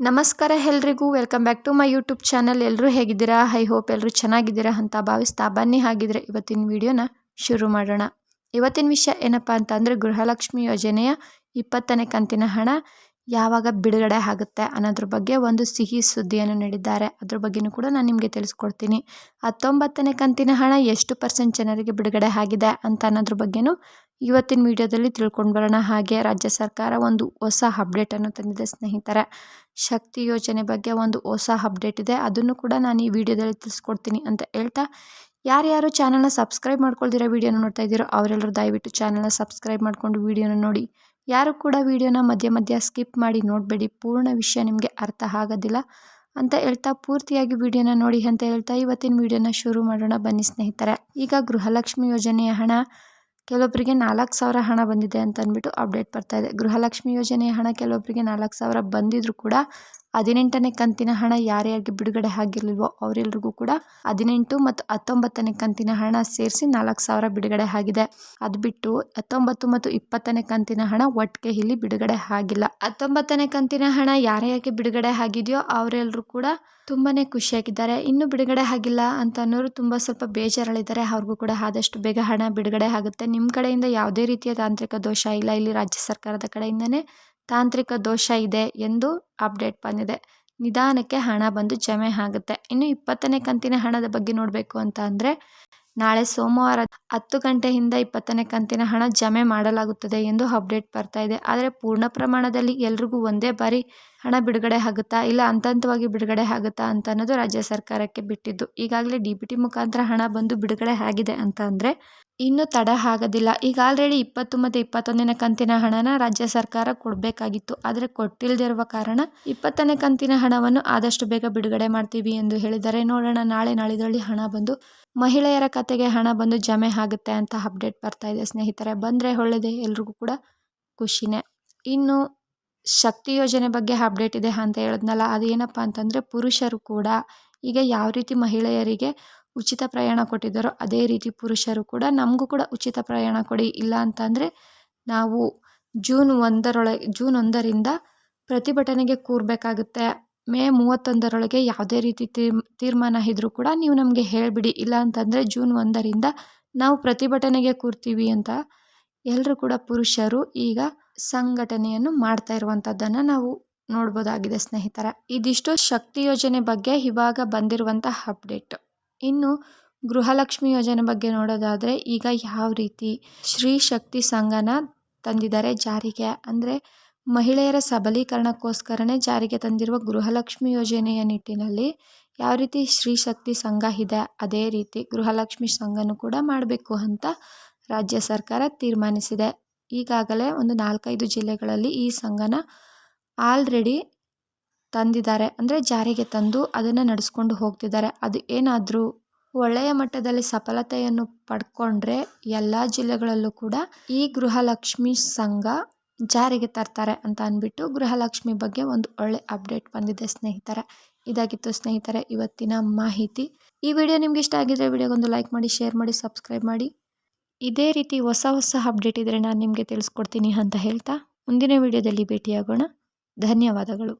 ನಮಸ್ಕಾರ ಎಲ್ರಿಗೂ. Welcome back to my YouTube channel ಎಲ್ಲರೂ ಹೇಗಿದ್ದೀರಾ? ಐ ಹೋಪ್ ಎಲ್ಲರೂ ಚೆನ್ನಾಗಿದ್ದೀರಾ ಅಂತ ಭಾವಿಸ್ತಾ ಬನ್ನಿ. ಹಾಗಿದ್ರೆ ಇವತ್ತಿನ ವಿಡಿಯೋನ ಶುರು ಮಾಡೋಣ. ಇವತ್ತಿನ ವಿಷಯ ಏನಪ್ಪ ಅಂತಂದರೆ ಗೃಹಲಕ್ಷ್ಮಿ ಯೋಜನೆಯ ಇಪ್ಪತ್ತನೇ ಕಂತಿನ ಹಣ. ಯಾವಾಗ ಬಿಡುಗಡೆ ಆಗುತ್ತೆ ಅನ್ನೋದ್ರ ಬಗ್ಗೆ ಒಂದು ಸಿಹಿ ಸುದ್ದಿಯನ್ನು ನೀಡಿದ್ದಾರೆ. ಅದ್ರ ಬಗ್ಗೆಯೂ ಕೂಡ ನಾನು ನಿಮಗೆ ತಿಳಿಸ್ಕೊಡ್ತೀನಿ. ಹತ್ತೊಂಬತ್ತನೇ ಕಂತಿನ ಹಣ ಎಷ್ಟು ಪರ್ಸೆಂಟ್ ಜನರಿಗೆ ಬಿಡುಗಡೆ ಆಗಿದೆ ಅಂತ ಅನ್ನೋದ್ರ ಬಗ್ಗೆಯೂ ಇವತ್ತಿನ ವಿಡಿಯೋದಲ್ಲಿ ತಿಳ್ಕೊಂಡು ಬರೋಣ. ಹಾಗೆ ರಾಜ್ಯ ಸರ್ಕಾರ ಒಂದು ಹೊಸ ಅಪ್ಡೇಟನ್ನು ತಂದಿದೆ ಸ್ನೇಹಿತರೆ. ಶಕ್ತಿ ಯೋಜನೆ ಬಗ್ಗೆ ಒಂದು ಹೊಸ ಅಪ್ಡೇಟ್ ಇದೆ. ಅದನ್ನು ಕೂಡ ನಾನು ಈ ವಿಡಿಯೋದಲ್ಲಿ ತಿಳಿಸ್ಕೊಡ್ತೀನಿ ಅಂತ ಹೇಳ್ತಾ ಯಾರ್ಯಾರು ಚಾನಲ್ನ ಸಬ್ಸ್ಕ್ರೈಬ್ ಮಾಡ್ಕೊಳ್ದಿರೋ ವಿಡಿಯೋನ ನೋಡ್ತಾ ಇದ್ದೀರೋ ಅವರೆಲ್ಲರೂ ದಯವಿಟ್ಟು ಚಾನಲ್ನ ಸಬ್ಸ್ಕ್ರೈಬ್ ಮಾಡಿಕೊಂಡು ವಿಡಿಯೋನ ನೋಡಿ. ಯಾರು ಕೂಡ ವೀಡಿಯೋನ ಮಧ್ಯ ಮಧ್ಯ ಸ್ಕಿಪ್ ಮಾಡಿ ನೋಡಬೇಡಿ. ಪೂರ್ಣ ವಿಷಯ ನಿಮಗೆ ಅರ್ಥ ಆಗೋದಿಲ್ಲ ಅಂತ ಹೇಳ್ತಾ ಪೂರ್ತಿಯಾಗಿ ವಿಡಿಯೋನ ನೋಡಿ ಅಂತ ಹೇಳ್ತಾ ಇವತ್ತಿನ ವಿಡಿಯೋನ ಶುರು ಮಾಡೋಣ. ಬನ್ನಿ ಸ್ನೇಹಿತರೆ, ಈಗ ಗೃಹಲಕ್ಷ್ಮಿ ಯೋಜನೆಯ ಹಣ. ಕೆಲವೊಬ್ಬರಿಗೆ ನಾಲ್ಕು ಸಾವಿರ ಹಣ ಬಂದಿದೆ ಅಂತ ಅಂದ್ಬಿಟ್ಟು ಅಪ್ಡೇಟ್ ಬರ್ತಾ ಇದೆ. ಗೃಹಲಕ್ಷ್ಮಿ ಯೋಜನೆಯ ಹಣ ಕೆಲವೊಬ್ಬರಿಗೆ ನಾಲ್ಕು ಸಾವಿರ ಬಂದಿದ್ರು ಕೂಡ ಹದಿನೆಂಟನೇ ಕಂತಿನ ಹಣ ಯಾರ್ಯಾರಿಗೆ ಬಿಡುಗಡೆ ಆಗಿರಲಿಲ್ವೋ ಅವರೆಲ್ಲರಿಗೂ ಕೂಡ ಹದಿನೆಂಟು ಮತ್ತು ಹತ್ತೊಂಬತ್ತನೇ ಕಂತಿನ ಹಣ ಸೇರಿಸಿ ನಾಲ್ಕು ಸಾವಿರ ಬಿಡುಗಡೆ ಆಗಿದೆ. ಅದು ಬಿಟ್ಟು ಹತ್ತೊಂಬತ್ತು ಮತ್ತು ಇಪ್ಪತ್ತನೇ ಕಂತಿನ ಹಣ ಒಟ್ಟಿಗೆ ಇಲ್ಲಿ ಬಿಡುಗಡೆ ಆಗಿಲ್ಲ. ಹತ್ತೊಂಬತ್ತನೇ ಕಂತಿನ ಹಣ ಯಾರ್ಯಾರಿಗೆ ಬಿಡುಗಡೆ ಆಗಿದೆಯೋ ಅವರೆಲ್ಲರೂ ಕೂಡ ತುಂಬಾ ಖುಷಿಯಾಗಿದ್ದಾರೆ. ಇನ್ನೂ ಬಿಡುಗಡೆ ಆಗಿಲ್ಲ ಅಂತ ಅನ್ನೋರು ತುಂಬ ಸ್ವಲ್ಪ ಬೇಜಾರಲ್ಲಿದ್ದಾರೆ. ಅವ್ರಿಗೂ ಕೂಡ ಆದಷ್ಟು ಬೇಗ ಹಣ ಬಿಡುಗಡೆ ಆಗುತ್ತೆ. ನಿಮ್ಮ ಕಡೆಯಿಂದ ಯಾವುದೇ ರೀತಿಯ ತಾಂತ್ರಿಕ ದೋಷ ಇಲ್ಲ. ಇಲ್ಲಿ ರಾಜ್ಯ ಸರ್ಕಾರದ ಕಡೆಯಿಂದನೇ ತಾಂತ್ರಿಕ ದೋಷ ಇದೆ ಎಂದು ಅಪ್ಡೇಟ್ ಬಂದಿದೆ. ನಿಧಾನಕ್ಕೆ ಹಣ ಬಂದು ಜಮೆ ಆಗುತ್ತೆ. ಇನ್ನು ಇಪ್ಪತ್ತನೇ ಕಂತಿನ ಹಣದ ಬಗ್ಗೆ ನೋಡಬೇಕು ಅಂತ ಅಂದರೆ, ನಾಳೆ ಸೋಮವಾರ ಹತ್ತು ಗಂಟೆಯಿಂದ ಇಪ್ಪತ್ತನೇ ಕಂತಿನ ಹಣ ಜಮೆ ಮಾಡಲಾಗುತ್ತದೆ ಎಂದು ಅಪ್ಡೇಟ್ ಬರ್ತಾ ಇದೆ. ಆದರೆ, ಪೂರ್ಣ ಪ್ರಮಾಣದಲ್ಲಿ ಎಲ್ರಿಗೂ ಒಂದೇ ಬಾರಿ ಹಣ ಬಿಡುಗಡೆ ಆಗುತ್ತಾ ಇಲ್ಲ ಹಂತ ಹಂತವಾಗಿ ಬಿಡುಗಡೆ ಆಗುತ್ತಾ ಅಂತ ಅನ್ನೋದು ರಾಜ್ಯ ಸರ್ಕಾರಕ್ಕೆ ಬಿಟ್ಟಿದ್ದು. ಈಗಾಗಲೇ ಡಿ ಬಿ ಟಿ ಮುಖಾಂತರ ಹಣ ಬಂದು ಬಿಡುಗಡೆ ಆಗಿದೆ ಅಂತ ಅಂದರೆ ಇನ್ನೂ ತಡ ಆಗೋದಿಲ್ಲ. ಈಗ ಆಲ್ರೆಡಿ ಇಪ್ಪತ್ತು ಮತ್ತು ಇಪ್ಪತ್ತೊಂದನೇ ಕಂತಿನ ಹಣನ ರಾಜ್ಯ ಸರ್ಕಾರ ಕೊಡಬೇಕಾಗಿತ್ತು. ಆದರೆ ಕೊಟ್ಟಿಲ್ಲದಿರುವ ಕಾರಣ ಇಪ್ಪತ್ತನೇ ಕಂತಿನ ಹಣವನ್ನು ಆದಷ್ಟು ಬೇಗ ಬಿಡುಗಡೆ ಮಾಡ್ತೀವಿ ಎಂದು ಹೇಳಿದರೆ ನೋಡೋಣ, ನಾಳೆ ನಾಳಿದ್ರಲ್ಲಿ ಹಣ ಬಂದು ಮಹಿಳೆಯರ ಕತೆಗೆ ಹಣ ಬಂದು ಜಮೆ ಆಗುತ್ತೆ ಅಂತ ಅಪ್ಡೇಟ್ ಬರ್ತಾ ಇದೆ. ಸ್ನೇಹಿತರೆ, ಬಂದರೆ ಒಳ್ಳೆಯದೇ ಎಲ್ರಿಗೂ ಕೂಡ ಖುಷಿನೇ. ಇನ್ನು ಶಕ್ತಿ ಯೋಜನೆ ಬಗ್ಗೆ ಅಪ್ಡೇಟ್ ಇದೆ ಅಂತ ಹೇಳಿದ್ನಲ್ಲ, ಅದೇನಪ್ಪ ಅಂತಂದರೆ ಪುರುಷರು ಕೂಡ ಈಗ ಯಾವ ರೀತಿ ಮಹಿಳೆಯರಿಗೆ ಉಚಿತ ಪ್ರಯಾಣ ಕೊಟ್ಟಿದ್ದಾರೋ ಅದೇ ರೀತಿ ಪುರುಷರು ಕೂಡ ನಮಗೂ ಕೂಡ ಉಚಿತ ಪ್ರಯಾಣ ಕೊಡಿ, ಇಲ್ಲ ಅಂತಂದರೆ ನಾವು ಜೂನ್ ಒಂದರೊಳಗೆ ಜೂನ್ ಒಂದರಿಂದ ಪ್ರತಿಭಟನೆಗೆ ಕೂರಬೇಕಾಗುತ್ತೆ. ಮೇ ಮೂವತ್ತೊಂದರೊಳಗೆ ಯಾವುದೇ ರೀತಿ ತೀರ್ ತೀರ್ಮಾನ ಇದ್ದರೂ ಕೂಡ ನೀವು ನಮಗೆ ಹೇಳಿಬಿಡಿ, ಇಲ್ಲ ಅಂತಂದರೆ ಜೂನ್ ಒಂದರಿಂದ ನಾವು ಪ್ರತಿಭಟನೆಗೆ ಕೂರ್ತೀವಿ ಅಂತ ಎಲ್ಲರೂ ಕೂಡ ಪುರುಷರು ಈಗ ಸಂಘಟನೆಯನ್ನು ಮಾಡ್ತಾ ಇರುವಂಥದ್ದನ್ನು ನಾವು ನೋಡ್ಬೋದಾಗಿದೆ ಸ್ನೇಹಿತರ. ಇದಿಷ್ಟು ಶಕ್ತಿ ಯೋಜನೆ ಬಗ್ಗೆ ಇವಾಗ ಬಂದಿರುವಂಥ ಅಪ್ಡೇಟ್. ಇನ್ನು ಗೃಹಲಕ್ಷ್ಮಿ ಯೋಜನೆ ಬಗ್ಗೆ ನೋಡೋದಾದರೆ ಈಗ ಯಾವ ರೀತಿ ಶ್ರೀ ಶಕ್ತಿ ಸಂಘನ ತಂದಿದ್ದಾರೆ ಜಾರಿಗೆ. ಅಂದರೆ ಮಹಿಳೆಯರ ಸಬಲೀಕರಣಕ್ಕೋಸ್ಕರನೇ ಜಾರಿಗೆ ತಂದಿರುವ ಗೃಹಲಕ್ಷ್ಮಿ ಯೋಜನೆಯ ನಿಟ್ಟಿನಲ್ಲಿ ಯಾವ ರೀತಿ ಶ್ರೀ ಶಕ್ತಿ ಸಂಘ ಇದೆ, ಅದೇ ರೀತಿ ಗೃಹಲಕ್ಷ್ಮಿ ಸಂಘನೂ ಕೂಡ ಮಾಡಬೇಕು ಅಂತ ರಾಜ್ಯ ಸರ್ಕಾರ ತೀರ್ಮಾನಿಸಿದೆ. ಈಗಾಗಲೇ ಒಂದು ನಾಲ್ಕೈದು ಜಿಲ್ಲೆಗಳಲ್ಲಿ ಈ ಸಂಘನ ಆಲ್ರೆಡಿ ತಂದಿದ್ದಾರೆ. ಅಂದರೆ ಜಾರಿಗೆ ತಂದು ಅದನ್ನು ನಡೆಸ್ಕೊಂಡು ಹೋಗ್ತಿದ್ದಾರೆ. ಅದು ಏನಾದರೂ ಒಳ್ಳೆಯ ಮಟ್ಟದಲ್ಲಿ ಸಫಲತೆಯನ್ನು ಪಡ್ಕೊಂಡ್ರೆ ಎಲ್ಲ ಜಿಲ್ಲೆಗಳಲ್ಲೂ ಕೂಡ ಈ ಗೃಹಲಕ್ಷ್ಮಿ ಸಂಘ ಜಾರಿಗೆ ತರ್ತಾರೆ ಅಂತ ಅಂದ್ಬಿಟ್ಟು ಗೃಹಲಕ್ಷ್ಮಿ ಬಗ್ಗೆ ಒಂದು ಒಳ್ಳೆ ಅಪ್ಡೇಟ್ ಬಂದಿದೆ ಸ್ನೇಹಿತರೆ. ಇದಾಗಿತ್ತು ಸ್ನೇಹಿತರೆ, ಇವತ್ತಿನ ಮಾಹಿತಿ. ಈ ವಿಡಿಯೋ ನಿಮ್ಗೆ ಇಷ್ಟ ಆಗಿದ್ರೆ ವಿಡಿಯೋಗೊಂದು ಲೈಕ್ ಮಾಡಿ, ಶೇರ್ ಮಾಡಿ, ಸಬ್ಸ್ಕ್ರೈಬ್ ಮಾಡಿ. ಇದೇ ರೀತಿ ಹೊಸ ಹೊಸ ಅಪ್ಡೇಟ್ ಇದ್ದರೆ ನಾನು ನಿಮಗೆ ತಿಳಿಸ್ಕೊಡ್ತೀನಿ ಅಂತ ಹೇಳ್ತಾ, ಮುಂದಿನ ವಿಡಿಯೋದಲ್ಲಿ ಭೇಟಿಯಾಗೋಣ. ಧನ್ಯವಾದಗಳು.